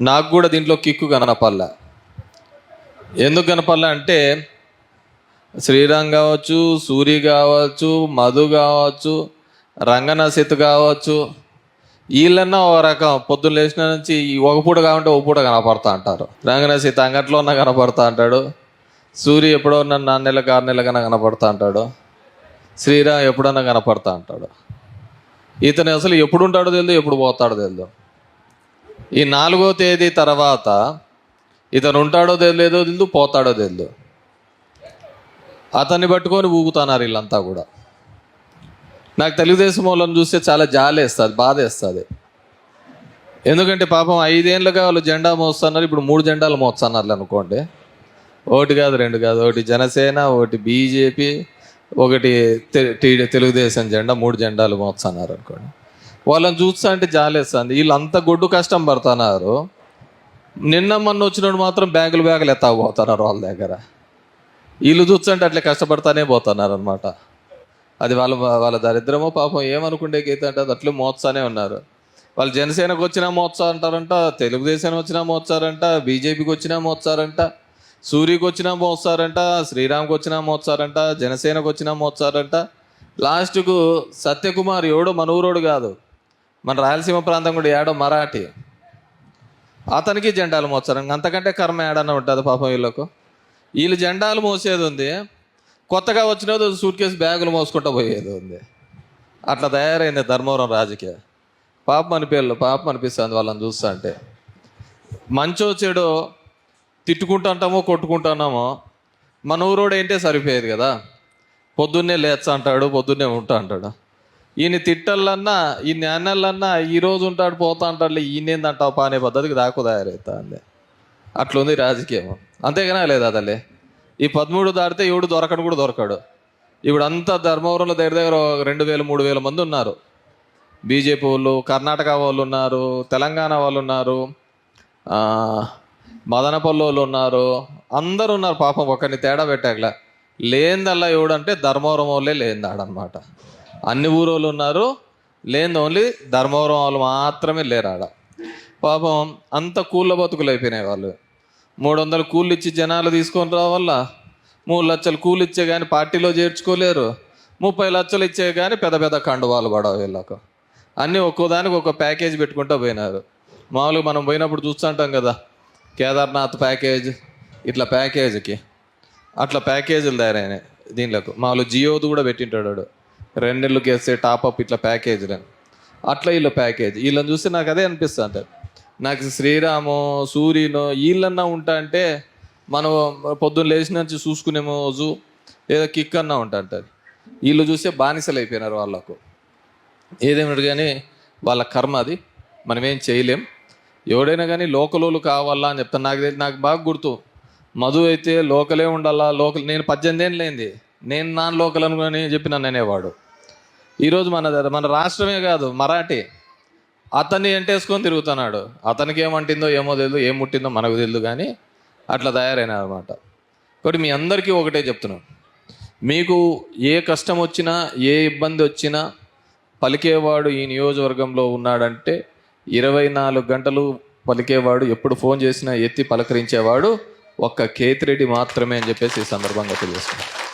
నాకు కూడా దీంట్లో కిక్కు కనపల్లా ఎందుకు కనపల్లా అంటే శ్రీరామ్ కావచ్చు సూరి కావచ్చు మధు కావచ్చు రంగనాసిత్ కావచ్చు వీళ్ళన్నా ఒక రకం. పొద్దున్న లేచిన నుంచి ఈ ఒక పూట కావాలంటే ఒక పూట కనపడతా అంటారు. రంగనాసిత్ అంగట్లో ఉన్న కనపడతా అంటాడు. సూర్య ఎప్పుడో ఉన్న నాలుగు నెలలకు ఆరు నెలలకన్నా కనపడతా అంటాడు. శ్రీరామ్ ఎప్పుడన్నా కనపడతా అంటాడు. ఇతను అసలు ఎప్పుడు ఉంటాడో తెలియదు ఎప్పుడు పోతాడో తెలియదు ఈ నాలుగో తేదీ తర్వాత ఇతను ఉంటాడో తెలియదో తెలియదు పోతాడో తెలియదు. అతన్ని పట్టుకొని ఊగుతున్నారు వీళ్ళంతా కూడా. నాకు తెలుగుదేశం వాళ్ళని చూస్తే చాలా జాలి వేస్తుంది బాధ వేస్తుంది. ఎందుకంటే పాపం ఐదేళ్ళుగా వాళ్ళు జెండా మోస్తున్నారు ఇప్పుడు మూడు జెండాలు మోస్తున్నారు అనుకోండి. ఒకటి కాదు రెండు కాదు ఒకటి జనసేన ఒకటి బీజేపీ ఒకటి తెలుగుదేశం జెండా మూడు జెండాలు మోస్తున్నారు అనుకోండి. వాళ్ళని చూస్తా అంటే జాలేస్తుంది. వీళ్ళు అంత గొడ్డు కష్టం పడుతున్నారు. నిన్న మొన్న వచ్చినప్పుడు మాత్రం బ్యాగులు బ్యాగులు ఎత్తాకపోతున్నారు వాళ్ళ దగ్గర. వీళ్ళు చూస్తుంటే అట్లా కష్టపడతానే పోతున్నారు అనమాట అది వాళ్ళ వాళ్ళ దరిద్రమో పాపం ఏమనుకుంటే గీత అంటే అది అట్లే మోత్సానే ఉన్నారు. వాళ్ళు జనసేనకు వచ్చినా మోత్సా అంటారంట తెలుగుదేశానికి వచ్చినా మోత్సారంట బీజేపీకి వచ్చినా మోత్సారంట సూర్యకి వచ్చినా మోస్తారంట శ్రీరామ్కి వచ్చినా మోత్సారంట జనసేనకు వచ్చినా మోత్సారంట లాస్ట్కు సత్యకుమార్ ఎవడో మన ఊరోడు కాదు. మన రాయలసీమ ప్రాంతం కూడా ఏడో మరాఠీ. అతనికి జెండాలు మోస్తారు. అంతకంటే కర్మ ఏడన్నా ఉంటుంది పాపం వీళ్ళకు? వీళ్ళు జెండాలు మోసేది ఉంది. కొత్తగా వచ్చినది సూట్ కేసు బ్యాగులు మోసుకుంటూ పోయేది ఉంది. అట్లా తయారైంది ధర్మవరం రాజకీయ. పాపం అనిపేళ్ళు పాపం అనిపిస్తుంది వాళ్ళని చూస్తా అంటే. మంచో చెడో తిట్టుకుంటుంటామో కొట్టుకుంటున్నామో మన ఊరోడు ఏంటే సరిపోయేది కదా? పొద్దున్నే లేచా అంటాడు పొద్దున్నే ఉంటా అంటాడు. ఈయన తిట్టల్లన్నా ఈ నాన్నలన్నా ఈ రోజు ఉంటాడు పోతా అంటాడు ఈయనేందంటావు పా అనే పద్ధతికి దాకు తయారవుతా అంది. అట్లుంది రాజకీయం. అంతేగానే లేదా అదలే ఈ పదమూడు దాటితే ఎవడు దొరకడు కూడా దొరకడు. ఇప్పుడు అంతా ధర్మవరంలో దగ్గర దగ్గర రెండు వేల మూడు వేల మంది ఉన్నారు. బీజేపీ వాళ్ళు కర్ణాటక వాళ్ళు ఉన్నారు తెలంగాణ వాళ్ళు ఉన్నారు మదనపల్లి వాళ్ళు ఉన్నారు. అందరు ఉన్నారు పాపం ఒకరిని తేడా పెట్టాకలే. లేందల్లా ఎవడంటే ధర్మవరం వాళ్ళే లేనిదాడనమాట. అన్ని ఊరోళ్ళు ఉన్నారు. లేనిది ఓన్లీ ధర్మవరం వాళ్ళు మాత్రమే లేరు ఆడ పాపం అంత కూళ్ళ బతుకులు అయిపోయినాయి వాళ్ళు. మూడు వందలు కూలి ఇచ్చి జనాలు తీసుకొని రావాల మూడు లక్షలు కూలు ఇచ్చే కానీ పార్టీలో చేర్చుకోలేరు. ముప్పై లక్షలు ఇచ్చే కానీ పెద్ద పెద్ద కండువాలు పడవు వీళ్ళకు. అన్నీ ఒక్కోదానికి ఒక ప్యాకేజ్ పెట్టుకుంటూ పోయినారు. మామూలుగా మనం పోయినప్పుడు చూస్తుంటాం కదా కేదార్నాథ్ ప్యాకేజ్ ఇట్లా ప్యాకేజీకి అట్లా ప్యాకేజీలు తయారైనాయి దీనిలకు. మామూలు జియోది కూడా పెట్టింటాడు రెండేళ్ళకి వేస్తే టాప్అప్ ఇట్లా ప్యాకేజీలు అట్లా వీళ్ళ ప్యాకేజ్ వీళ్ళని చూస్తే నాకు అదే అనిపిస్తుంది అంటే నాకు శ్రీరాము సూర్యును వీళ్ళన్నా ఉంటా అంటే మనం పొద్దున్న లేచిన నుంచి చూసుకునే రోజు ఏదో కిక్ అన్నా ఉంటా అంటారు వీళ్ళు చూస్తే బానిసలు అయిపోయినారు వాళ్ళకు. ఏదేమిటి కానీ వాళ్ళ కర్మ అది. మనం ఏం చేయలేం. ఎవడైనా కానీ లోకలోలు కావాలా అని చెప్తాను. నాకు నాకు బాగా గుర్తు. మధు అయితే లోకలే ఉండాలా? లోకల్ నేను పద్దెనిమిది ఏళ్ళు లేనిది నేను నాన్ లోకల్ అనుకుని చెప్పి నన్ను అనేవాడు ఈరోజు మన మన రాష్ట్రమే కాదు మరాఠీ. అతన్ని ఎంటేసుకొని తిరుగుతున్నాడు. అతనికి ఏమంటిందో ఏమో తెలియదు ఏం ముట్టిందో మనకు తెలియదు కానీ అట్లా తయారైన అనమాట కాబట్టి మీ అందరికీ ఒకటే చెప్తున్నాను మీకు ఏ కష్టం వచ్చినా ఏ ఇబ్బంది వచ్చినా పలికేవాడు ఈ నియోజకవర్గంలో ఉన్నాడంటే ఇరవై నాలుగు గంటలు పలికేవాడు ఎప్పుడు ఫోన్ చేసినా ఎత్తి పలకరించేవాడు ఒక్క కేతిరెడ్డి మాత్రమే అని చెప్పేసి ఈ సందర్భంగా తెలియజేస్తున్నాను.